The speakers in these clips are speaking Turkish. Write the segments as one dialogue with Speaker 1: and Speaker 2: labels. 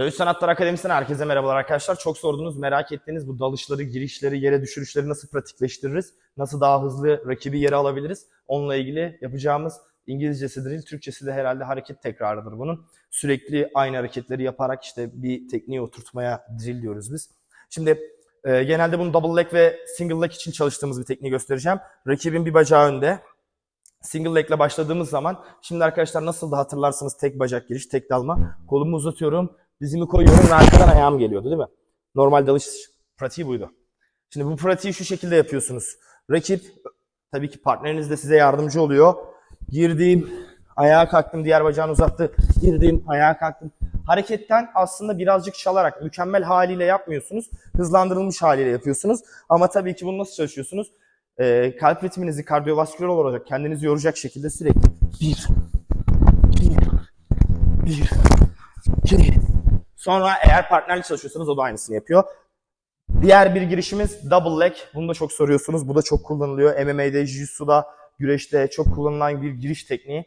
Speaker 1: Dövüş Sanatları Akademisi'nden herkese merhabalar arkadaşlar. Çok sordunuz, merak ettiğiniz bu dalışları, girişleri, yere düşürüşleri nasıl pratikleştiririz? Nasıl daha hızlı rakibi yere alabiliriz? Onunla ilgili yapacağımız İngilizcesi değil, Türkçesi de herhalde hareket tekrarıdır bunun. Sürekli aynı hareketleri yaparak işte bir tekniği oturtmaya drill diyoruz biz. Şimdi e, genelde bunu double leg ve single leg için çalıştığımız bir tekniği göstereceğim. Rakibin bir bacağı önde, Single leg ile başladığımız zaman şimdi arkadaşlar nasıl da hatırlarsınız tek bacak giriş, tek dalma. Kolumu uzatıyorum, dizimi koyuyorum ve arkadan ayağım geliyordu değil mi? Normal dalış pratiği buydu. Şimdi bu pratiği şu şekilde yapıyorsunuz. Rakip, tabii ki partneriniz de size yardımcı oluyor. Girdiğim, ayağa kalktım, diğer bacağını uzattı. Girdim, ayağa kalktım. Hareketten aslında birazcık çalarak, mükemmel haliyle yapmıyorsunuz. Hızlandırılmış haliyle yapıyorsunuz. Ama tabii ki bunu nasıl çalışıyorsunuz? Ee, kalp ritminizi kardiyovasküler olarak kendinizi yoracak şekilde sürekli bir, bir, bir, iki. Sonra eğer partnerle çalışıyorsanız o da aynısını yapıyor. Diğer bir girişimiz double leg. Bunu da çok soruyorsunuz. Bu da çok kullanılıyor. MMA'de, Jiu-Jitsu'da, güreşte çok kullanılan bir giriş tekniği.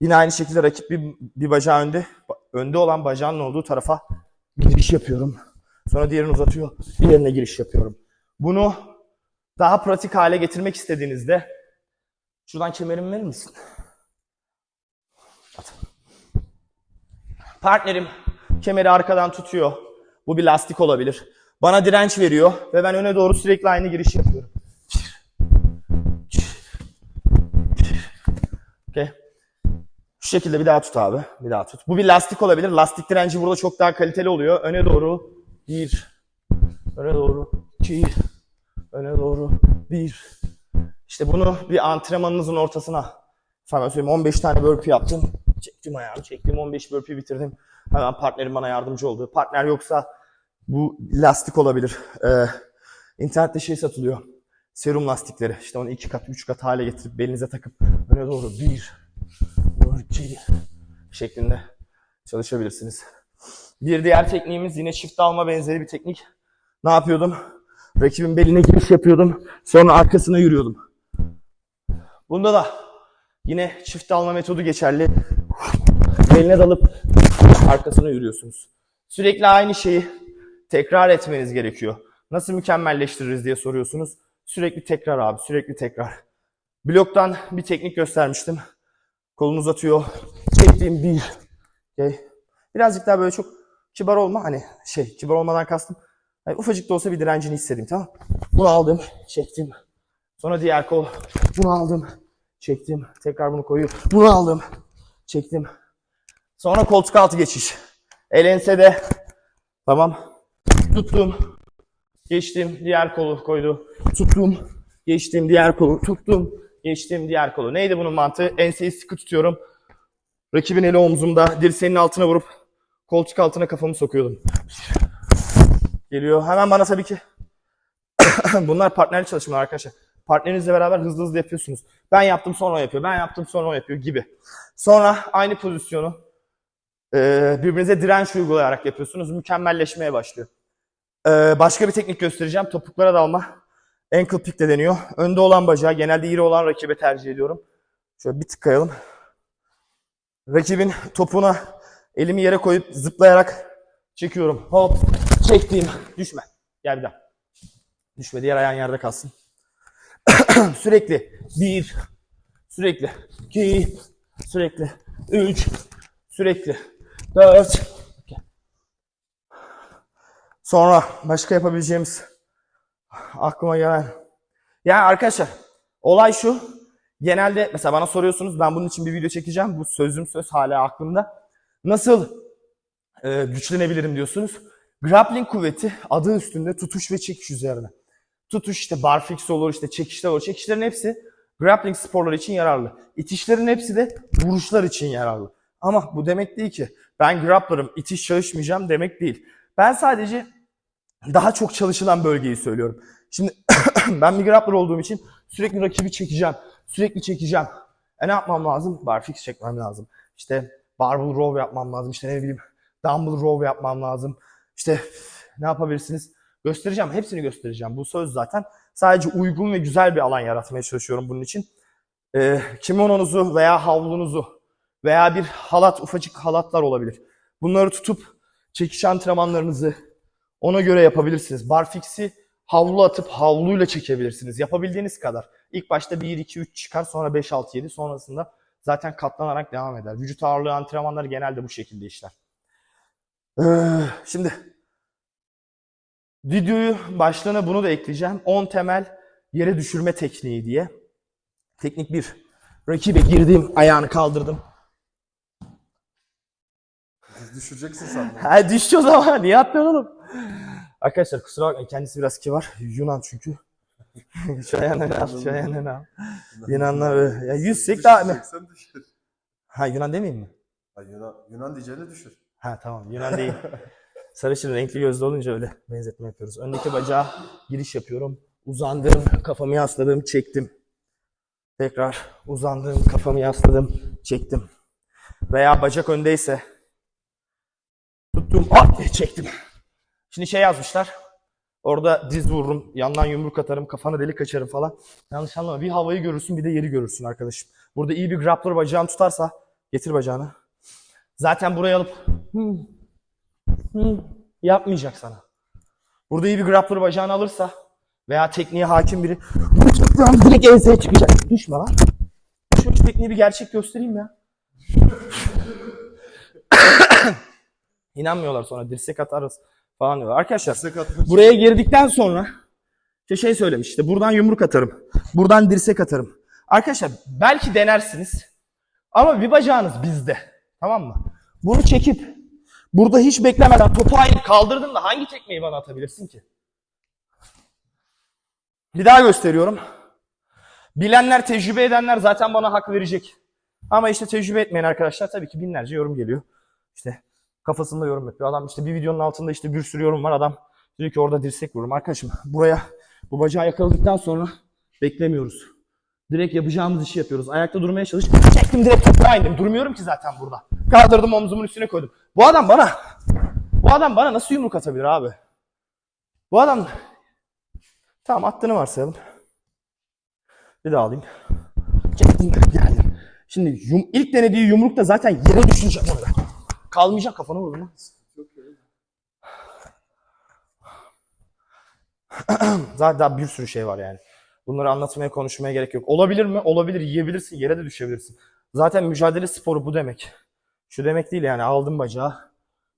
Speaker 1: Yine aynı şekilde rakip bir, bir bacağı önde, önde olan bacağının olduğu tarafa giriş yapıyorum. Sonra diğerini uzatıyor, diğerine giriş yapıyorum. Bunu daha pratik hale getirmek istediğinizde şuradan kemerimi verir misin? At. Partnerim kemeri arkadan tutuyor. Bu bir lastik olabilir. Bana direnç veriyor ve ben öne doğru sürekli aynı giriş yapıyorum. Okay. Şu şekilde bir daha tut abi. Bir daha tut. Bu bir lastik olabilir. Lastik direnci burada çok daha kaliteli oluyor. Öne doğru bir. Öne doğru iki. Öne doğru bir. İşte bunu bir antrenmanınızın ortasına sana söyleyeyim 15 tane burpee yaptım. Çektim ayağımı çektim 15 burpee bitirdim. Hemen partnerim bana yardımcı oldu. Partner yoksa bu lastik olabilir. Ee, internette şey satılıyor. Serum lastikleri. İşte onu iki kat, üç kat hale getirip belinize takıp öne doğru bir, iki şeklinde çalışabilirsiniz. Bir diğer tekniğimiz yine çift alma benzeri bir teknik. Ne yapıyordum? Rakibin beline giriş yapıyordum. Sonra arkasına yürüyordum. Bunda da yine çift alma metodu geçerli. Beline dalıp arkasına yürüyorsunuz. Sürekli aynı şeyi tekrar etmeniz gerekiyor. Nasıl mükemmelleştiririz diye soruyorsunuz. Sürekli tekrar abi, sürekli tekrar. Bloktan bir teknik göstermiştim. Kolunu uzatıyor. Çektiğim bir. Okay. Birazcık daha böyle çok kibar olma. Hani şey, kibar olmadan kastım. Hani ufacık da olsa bir direncini hissedeyim tamam Bunu aldım, çektim. Sonra diğer kol. Bunu aldım, çektim. Tekrar bunu koyuyorum. Bunu aldım, çektim. Sonra koltuk altı geçiş. El ensede. Tamam. Tuttum. Geçtim. Diğer kolu koydu. Tuttum. Geçtim. Diğer kolu. Tuttum. Geçtim. Diğer kolu. Neydi bunun mantığı? Enseyi sıkı tutuyorum. Rakibin eli omzumda. Dirseğinin altına vurup koltuk altına kafamı sokuyordum. Geliyor. Hemen bana tabii ki bunlar partnerli çalışmalar arkadaşlar. Partnerinizle beraber hızlı hızlı yapıyorsunuz. Ben yaptım sonra o yapıyor. Ben yaptım sonra o yapıyor gibi. Sonra aynı pozisyonu e, birbirinize direnç uygulayarak yapıyorsunuz. Mükemmelleşmeye başlıyor. E, başka bir teknik göstereceğim. Topuklara dalma. Ankle pick de deniyor. Önde olan bacağı genelde iri olan rakibe tercih ediyorum. Şöyle bir tık kayalım. Rakibin topuğuna elimi yere koyup zıplayarak çekiyorum. Hop çektim. Düşme. Gel bir daha. Düşme. Diğer ayağın yerde kalsın. sürekli. Bir. Sürekli. iki, Sürekli. Üç. Sürekli. Dört. Sonra başka yapabileceğimiz aklıma gelen. Yani arkadaşlar olay şu. Genelde mesela bana soruyorsunuz ben bunun için bir video çekeceğim. Bu sözüm söz hala aklımda. Nasıl e, güçlenebilirim diyorsunuz. Grappling kuvveti adı üstünde tutuş ve çekiş üzerine. Tutuş işte barfix olur, işte çekişler olur. Çekişlerin hepsi grappling sporları için yararlı. İtişlerin hepsi de vuruşlar için yararlı. Ama bu demek değil ki ben grappler'ım, itiş çalışmayacağım demek değil. Ben sadece daha çok çalışılan bölgeyi söylüyorum. Şimdi ben bir grappler olduğum için sürekli rakibi çekeceğim. Sürekli çekeceğim. E ne yapmam lazım? Barfix çekmem lazım. İşte barbell row yapmam lazım. İşte ne bileyim dumbbell row yapmam lazım. İşte ne yapabilirsiniz? Göstereceğim. Hepsini göstereceğim. Bu söz zaten. Sadece uygun ve güzel bir alan yaratmaya çalışıyorum bunun için. Ee, kimononuzu veya havlunuzu veya bir halat, ufacık halatlar olabilir. Bunları tutup çekiş antrenmanlarınızı ona göre yapabilirsiniz. Barfix'i havlu atıp havluyla çekebilirsiniz. Yapabildiğiniz kadar. İlk başta 1, 2, 3 çıkar sonra 5, 6, 7 sonrasında zaten katlanarak devam eder. Vücut ağırlığı antrenmanları genelde bu şekilde işler. Ee, şimdi videoyu başlığına bunu da ekleyeceğim. 10 temel yere düşürme tekniği diye. Teknik 1. Rakibe girdim, ayağını kaldırdım.
Speaker 2: Düşüreceksin sandım.
Speaker 1: Ha düştü o zaman. Niye atmıyorsun oğlum? Arkadaşlar kusura bakmayın. Kendisi biraz kibar. Yunan çünkü. şu ayağını al, şu ayağını al. Yunanlar öyle. Ya yüzsek daha...
Speaker 2: Düşeceksen düşür.
Speaker 1: Ha Yunan demeyeyim mi?
Speaker 2: Ha, Yunan, Yunan diyeceğine düşür.
Speaker 1: Ha tamam Yunan değil. Sarışın renkli gözlü olunca öyle benzetme yapıyoruz. Öndeki bacağa giriş yapıyorum. Uzandım, kafamı yasladım, çektim. Tekrar uzandım, kafamı yasladım, çektim. Veya bacak öndeyse tuttum, ah, çektim. Şimdi şey yazmışlar. Orada diz vururum, yandan yumruk atarım, kafana delik açarım falan. Yanlış anlama. Bir havayı görürsün, bir de yeri görürsün arkadaşım. Burada iyi bir grappler bacağını tutarsa, getir bacağını. Zaten buraya alıp yapmayacak sana. Burada iyi bir grappler bacağını alırsa veya tekniğe hakim biri direkt enseye çıkacak. Düşme lan. Şu tekniği bir gerçek göstereyim ya. İnanmıyorlar sonra dirsek atarız falan diyorlar. Arkadaşlar buraya girdikten sonra işte şey söylemiş işte buradan yumruk atarım. Buradan dirsek atarım. Arkadaşlar belki denersiniz ama bir bacağınız bizde. Tamam mı? Bunu çekip burada hiç beklemeden topu hayır kaldırdın da hangi tekmeyi bana atabilirsin ki? Bir daha gösteriyorum. Bilenler, tecrübe edenler zaten bana hak verecek. Ama işte tecrübe etmeyen arkadaşlar tabii ki binlerce yorum geliyor. İşte kafasında yorum yapıyor. Adam işte bir videonun altında işte bir sürü yorum var. Adam diyor ki orada dirsek vururum. Arkadaşım buraya bu bacağı yakaladıktan sonra beklemiyoruz. Direkt yapacağımız işi yapıyoruz. Ayakta durmaya çalış. Çektim direkt toprağa indim. Durmuyorum ki zaten burada. Kaldırdım omzumun üstüne koydum. Bu adam bana bu adam bana nasıl yumruk atabilir abi? Bu adam tamam attığını varsayalım. Bir daha alayım. Çektim geldim. Şimdi yum, ilk denediği yumruk da zaten yere düşecek orada. Kalmayacak kafanı vurdum lan. Zaten daha bir sürü şey var yani. Bunları anlatmaya, konuşmaya gerek yok. Olabilir mi? Olabilir. Yiyebilirsin. Yere de düşebilirsin. Zaten mücadele sporu bu demek. Şu demek değil yani aldım bacağı.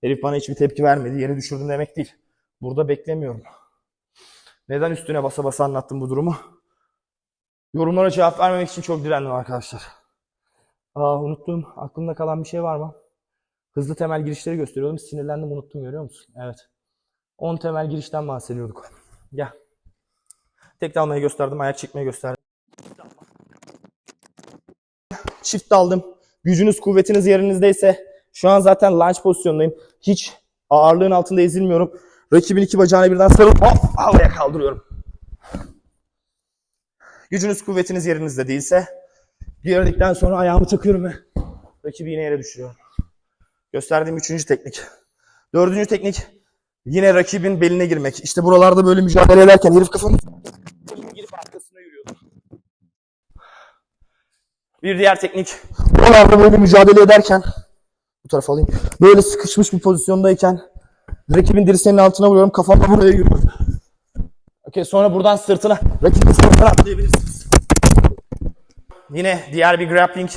Speaker 1: Herif bana hiçbir tepki vermedi. Yere düşürdüm demek değil. Burada beklemiyorum. Neden üstüne basa basa anlattım bu durumu? Yorumlara cevap vermemek için çok direndim arkadaşlar. Aa unuttum. Aklımda kalan bir şey var mı? Hızlı temel girişleri gösteriyordum. Sinirlendim unuttum görüyor musun? Evet. 10 temel girişten bahsediyorduk. Gel. Tek dalmayı gösterdim. Ayak çekmeyi gösterdim. Çift daldım. Gücünüz, kuvvetiniz yerinizdeyse şu an zaten lunge pozisyondayım. Hiç ağırlığın altında ezilmiyorum. Rakibin iki bacağını birden sarıp hop havaya kaldırıyorum. Gücünüz, kuvvetiniz yerinizde değilse girdikten sonra ayağımı takıyorum ve rakibi yine yere düşürüyorum. Gösterdiğim üçüncü teknik. Dördüncü teknik yine rakibin beline girmek. İşte buralarda böyle mücadele ederken herif kafamı girip arkasına yürüyordu. Bir diğer teknik. Oralarda böyle mücadele ederken bu tarafa alayım. Böyle sıkışmış bir pozisyondayken rakibin dirseğinin altına vuruyorum. Kafamla buraya yürüyorum. Okey sonra buradan sırtına rakibin sırtına atlayabilirsiniz. Yine diğer bir grappling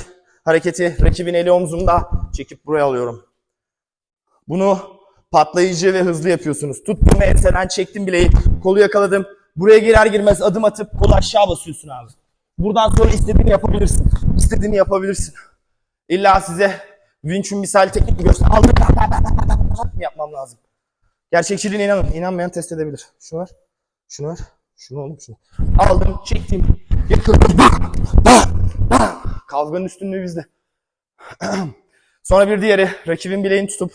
Speaker 1: hareketi. Rakibin eli omzumda çekip buraya alıyorum. Bunu patlayıcı ve hızlı yapıyorsunuz. Tuttum ve enseden çektim bileği. Kolu yakaladım. Buraya girer girmez adım atıp kolu aşağı basıyorsun abi. Buradan sonra istediğini yapabilirsin. İstediğini yapabilirsin. İlla size Wing Chun misal teknik mi göster? Aldım. yapmam lazım? Gerçekçiliğine inanın. İnanmayan test edebilir. Şunu ver. Şunu ver. Şunu oğlum şunu. Aldım, çektim. Yakaladım. Kavganın üstünlüğü bizde. Sonra bir diğeri rakibin bileğini tutup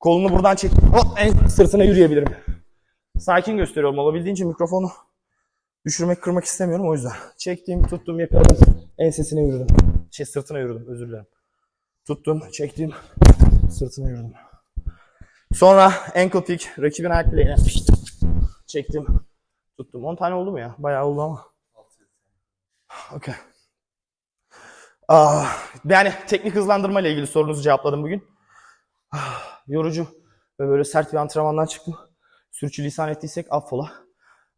Speaker 1: kolunu buradan çekip hop en sırtına yürüyebilirim. Sakin gösteriyorum olabildiğince mikrofonu düşürmek kırmak istemiyorum o yüzden. Çektim, tuttum, yakaladım. Ensesine yürüdüm. Şey sırtına yürüdüm özür dilerim. Tuttum, çektim, sırtına yürüdüm. Sonra ankle pick, rakibin ayak bileğine çektim, tuttum. 10 tane oldu mu ya? Bayağı oldu ama. Okey. Ah, yani teknik hızlandırma ile ilgili sorunuzu cevapladım bugün. Ah, yorucu ve böyle sert bir antrenmandan çıktım. Sürçülisan ettiysek affola.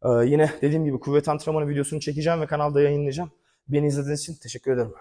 Speaker 1: Ee, yine dediğim gibi kuvvet antrenmanı videosunu çekeceğim ve kanalda yayınlayacağım. Beni izlediğiniz için teşekkür ederim.